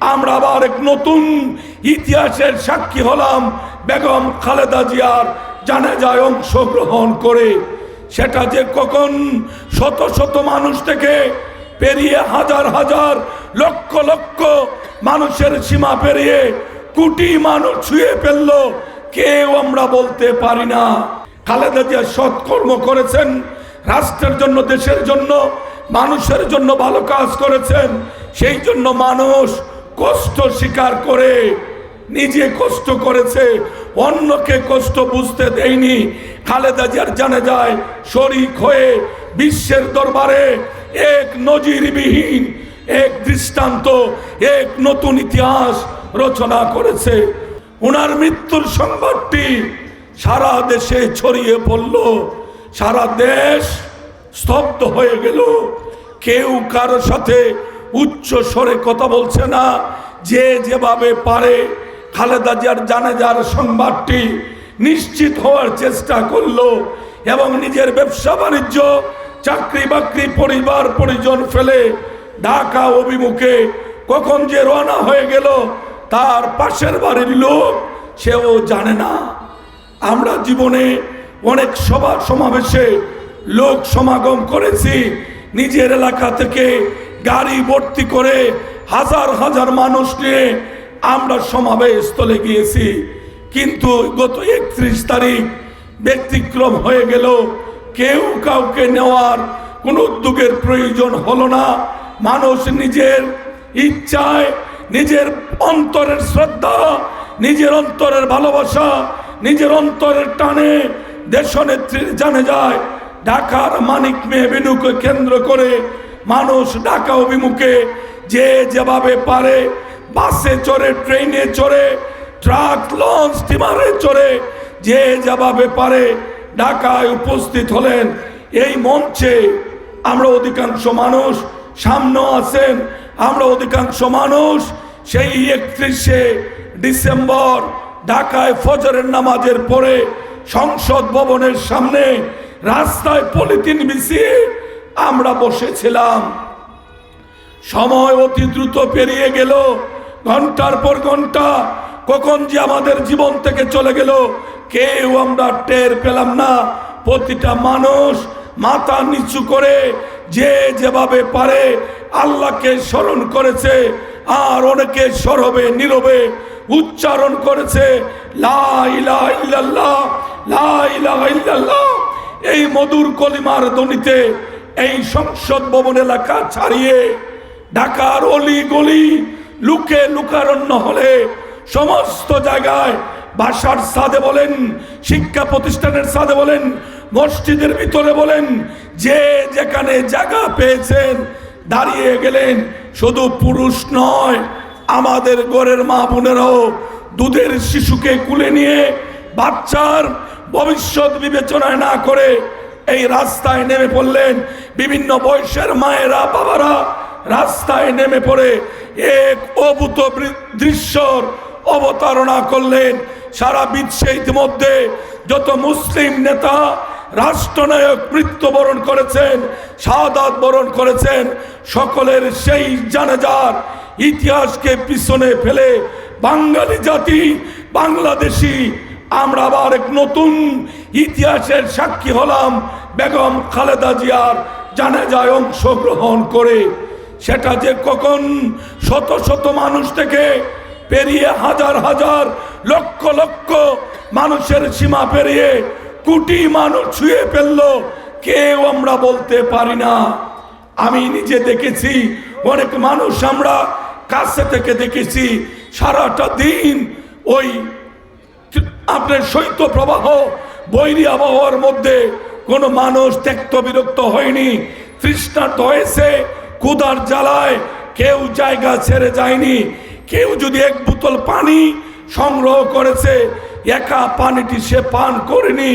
আমরা আবার এক নতুন ইতিহাসের সাক্ষী হলাম বেগম খালেদা জিয়ার জানে যায় অংশগ্রহণ করে। সেটা যে কখন শত শত মানুষ থেকে পেরিয়ে হাজার হাজার লক্ষ লক্ষ মানুষের সীমা পেরিয়ে কোটি মানুষ ছুঁয়ে ফেলল, কেউ আমরা বলতে পারি না। খালেদা জিয়া সৎকর্ম করেছেন, রাষ্ট্রের জন্য, দেশের জন্য, মানুষের জন্য ভালো কাজ করেছেন, সেই জন্য মানুষ কষ্ট স্বীকার করে, নিজে কষ্ট করেছে, অন্যকে কষ্ট বুঝতে দেয়নি। খালেদা জিয়ার জানে যায় শরিক হয়ে বিশ্বের দরবারে এক নজিরবিহীন, এক দৃষ্টান্ত, এক নতুন ইতিহাস রচনা করেছে। ওনার মৃত্যুর সংবাদটি সারা দেশে ছড়িয়ে পড়ল। সারা দেশ স্তব্ধ হয়ে গেল। কেউ কারোর সাথে উচ্চ স্বরে কথা বলছে না। যে যেভাবে পারে, খালেদা জিয়ার জানে যার সংবাদটি নিশ্চিত হওয়ার চেষ্টা করল এবং নিজের ব্যবসা বাণিজ্য, চাকরি বাকরি, পরিবার, পরিজন ফেলে ঢাকা অভিমুখে কখন যে রওনা হয়ে গেল, তার পাশের বাড়ির লোক সেও জানে না। আমরা জীবনে অনেক সভা সমাবেশে লোক সমাগম করেছি। নিজের এলাকা থেকে গাড়ি ভর্তি করে হাজার হাজার মানুষ নিয়ে আমরা সমাবেশ স্থলে গিয়েছি। কিন্তু গত একত্রিশ তারিখ ব্যতিক্রম হয়ে গেল। কেউ কাউকে নেওয়ার কোনো উদ্যোগের প্রয়োজন হলো না। মানুষ নিজের ইচ্ছায়, নিজের অন্তরের শ্রদ্ধা, নিজের অন্তরের ভালোবাসা, নিজের অন্তরের টানে দেশনেত্রীর জানে যায়। ঢাকার মানিক মেয়ে বিনুকে কেন্দ্র করে মানুষ ঢাকা অভিমুখে যে যেভাবে পারে, বাসে চড়ে, ট্রেনে চড়ে, ট্রাক, লঞ্চ স্টিমারে চড়ে, যে যেভাবে পারে ঢাকায় উপস্থিত হলেন। এই মঞ্চে আমরা অধিকাংশ মানুষ সামনেও আছেন। আমরা অধিকাংশ মানুষ সেই একত্রিশে ডিসেম্বর ঢাকায় ফজরের নামাজের পরে সংসদ ভবনের সামনে রাস্তায় পলিথিন বিছিয়ে আমরা বসেছিলাম। সময় অতি দ্রুত পেরিয়ে গেল। ঘণ্টার পর ঘণ্টা কখন যে আমাদের জীবন থেকে চলে গেল, কেউ আমরা টের পেলাম না। প্রতিটা মানুষ মাথা নিচু করে যে যেভাবে পারে আল্লাহকে স্মরণ করেছে আর অনেকে সরবে, নীরবে উচ্চারণ করেছে। এই মধুর কলিমার ধ্বনিতে এই সংসদ ভবন এলাকা ছাড়িয়ে ঢাকার অলি গলি, লুকে লুকারণ্য হলে সমস্ত জায়গায় বাসার সাদে বলেন, শিক্ষা প্রতিষ্ঠানের সাদে বলেন, মসজিদের ভিতরে বলেন, যে যেখানে জায়গা পেয়েছেন, দাঁড়িয়ে গেলেন। শুধু পুরুষ নয়, আমাদের ঘরের মা বোনেরাও দুধের শিশুকে কুলে নিয়ে বাচ্চার ভবিষ্যৎ বিবেচনায় না করে এই রাস্তায় নেমে পড়লেন বিভিন্ন বয়সের মায়েরা, বাবারা। রাস্তায় নেমে পড়ে এক অভূত দৃশ্যর অবতারণা করলেন সারা বিশ্বে ইতিমধ্যে। যত মুসলিম নেতা, রাষ্ট্রনায়ক মৃত্যুবরণ করেছেন, শাহাদাত বরণ করেছেন, সকলের সেই জানাজার ইতিহাসকে পিছনে ফেলে বাঙালি জাতি, বাংলাদেশি আমরা আবার এক নতুন ইতিহাসের সাক্ষী হলাম বেগম খালেদা জিয়ার জানে যায় অংশগ্রহণ করে। সেটা যে কখন শত শত মানুষ থেকে পেরিয়ে হাজার হাজার লক্ষ লক্ষ মানুষের সীমা পেরিয়ে কোটি মানুষ ছুঁয়ে ফেলল, কেউ আমরা বলতে পারি না। আমি নিজে দেখেছি, অনেক মানুষ আমরা কাছে থেকে দেখেছি, সারাটা দিন ওই আপনার শৈত্য প্রবাহ, বৈরী আবহাওয়ার মধ্যে কোনো মানুষ ত্যক্ত বিরক্ত হয়নি, তৃষ্ণার্ত হয়েছে, কুদার জ্বালায় কেউ জায়গা ছেড়ে যায়নি, কেউ যদি এক বোতল পানি সংগ্রহ করেছে, একা পানিটি সে পান করেনি,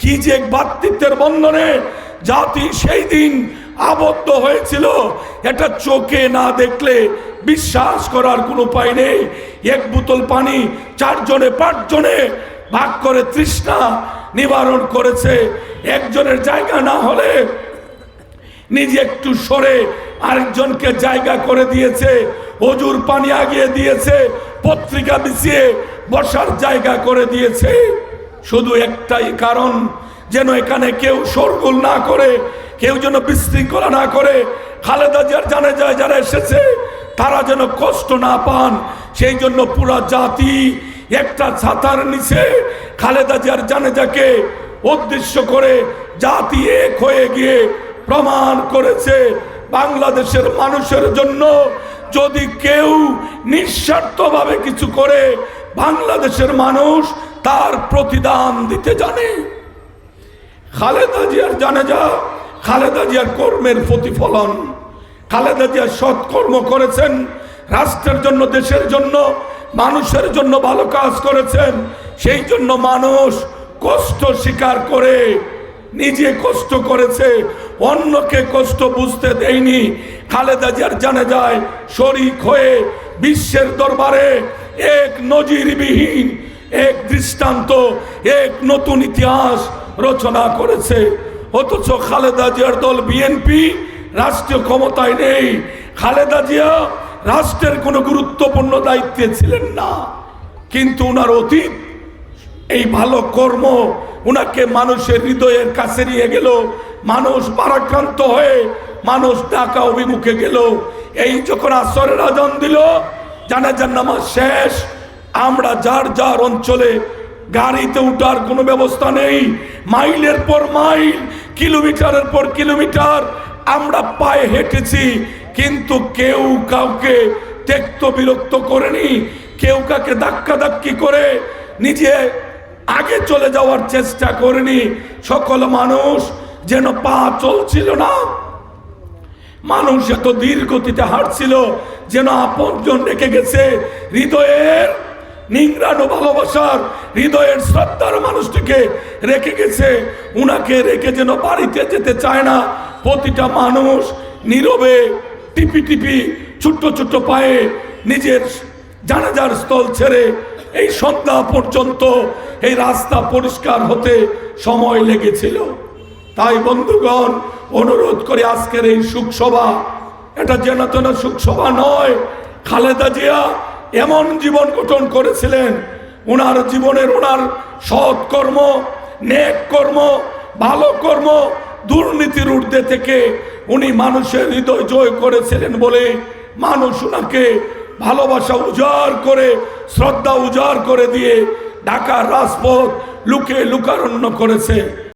কি যে এক বাতৃত্বের বন্ধনে জাতি সেই দিন আবদ্ধ হয়েছিল। এটা চোখে না দেখলে বিশ্বাস করার কোনো উপায় নেই। এক বোতল পানি চারজনে, পাঁচজনে ভাগ করে তৃষ্ণা নিবারণ করেছে। একজনের জায়গা না হলে নিজে একটু সরে আরেকজনকে জায়গা করে দিয়েছে। অজুর পানি আগিয়ে দিয়েছে, পত্রিকা বিছিয়ে বসার জায়গা করে দিয়েছে। শুধু একটাই কারণ, যেন এখানে কেউ শোরগোল না করে কেউ যেন বিশৃঙ্খলা না করে, খালেদা জিয়ার জানে যায় যারা এসেছে, তারা যেন কষ্ট না পান, সেই জন্য পুরা জাতি একটা ছাতার নিচে খালেদা জিয়ার জানেজাকে উদ্দেশ্য করে জাতি এক হয়ে গিয়ে প্রমাণ করেছে, বাংলাদেশের মানুষের জন্য যদি কেউ নিঃস্বার্থভাবে কিছু করে, বাংলাদেশের মানুষ তার প্রতিদান দিতে জানে। খালেদা জিয়ার জানেজা খালেদা জিয়ার কর্মের প্রতিফলন, খালেদা জিয়া সৎকর্ম করেছেন, রাষ্ট্রের জন্য, দেশের জন্য, মানুষের জন্য ভালো কাজ করেছেন, সেই জন্য মানুষ কষ্ট স্বীকার করে, নিজে কষ্ট করেছে, অন্যকে কষ্ট বুঝতে দেয়নি, খালেদা জিয়ার জানে যায় শরিক হয়ে বিশ্বের দরবারে এক নজিরবিহীন, এক দৃষ্টান্ত, এক নতুন ইতিহাস রচনা করেছে। অথচ খালেদা জিয়ার দল বিএনপি রাষ্ট্রীয় ক্ষমতায় নেই। খালেদা জিয়া রাষ্ট্রের কোনো গুরুত্বপূর্ণ দায়িত্বে ছিলেন না। কিন্তু ওনার অতীত, এই ভালো কর্ম উনাকে মানুষের হৃদয়ের কাছে নিয়ে গেল। মানুষ পারাক্রান্ত হয়ে মানুষ ঢাকা অভিমুখে গেল। এই যখন আসরের আজান দিল, জানাজার নামাজ শেষ, আমরা যার যার অঞ্চলে গাড়িতে উঠার কোনো ব্যবস্থা নেই। মাইলের পর মাইল কিলোমিটারের পর কিলোমিটার আমরা পায়ে হেঁটেছি, কিন্তু কেউ কাউকে ত্যক্ত বিরক্ত করেনি, কেউ কাকে ধাক্কা ধাক্কি করে নিজে আগে চলে যাওয়ার চেষ্টা করেনি। সকল মানুষ যেন পা চলছিল না। মানুষ এত ধীর গতিতে হাঁটছিল যেন আপনজন রেখে গেছে, হৃদয়ের নিংরানো ভালোবাসার হৃদয়ের শ্রদ্ধার মানুষটিকে রেখে গেছে। উনাকে রেখে যেন বাড়িতে যেতে চায় না। প্রতিটা মানুষ নীরবে, টিপি টিপি, ছোট্ট ছোট্ট পায়ে নিজের জানাজার স্থল ছেড়ে এই সন্ধ্যা পর্যন্ত এই রাস্তা পরিষ্কার হতে সময় লেগেছিল। তাই বন্ধুগণ, অনুরোধ করে আজকের এই সুখসভা, এটা যেন তেন সুখসভা নয়। খালেদা জিয়া এমন জীবন গঠন করেছিলেন ওনার জীবনের ওনার সৎ কর্ম, নেক কর্ম, ভালো কর্ম, দুর্নীতির ঊর্ধ্বে থেকে উনি মানুষের হৃদয় জয় করেছিলেন বলে মানুষ ওনাকে ভালোবাসা উজাড় করে, শ্রদ্ধা উজাড় করে দিয়ে ঢাকার রাজপথ লুকে লুকারণ্য করেছে।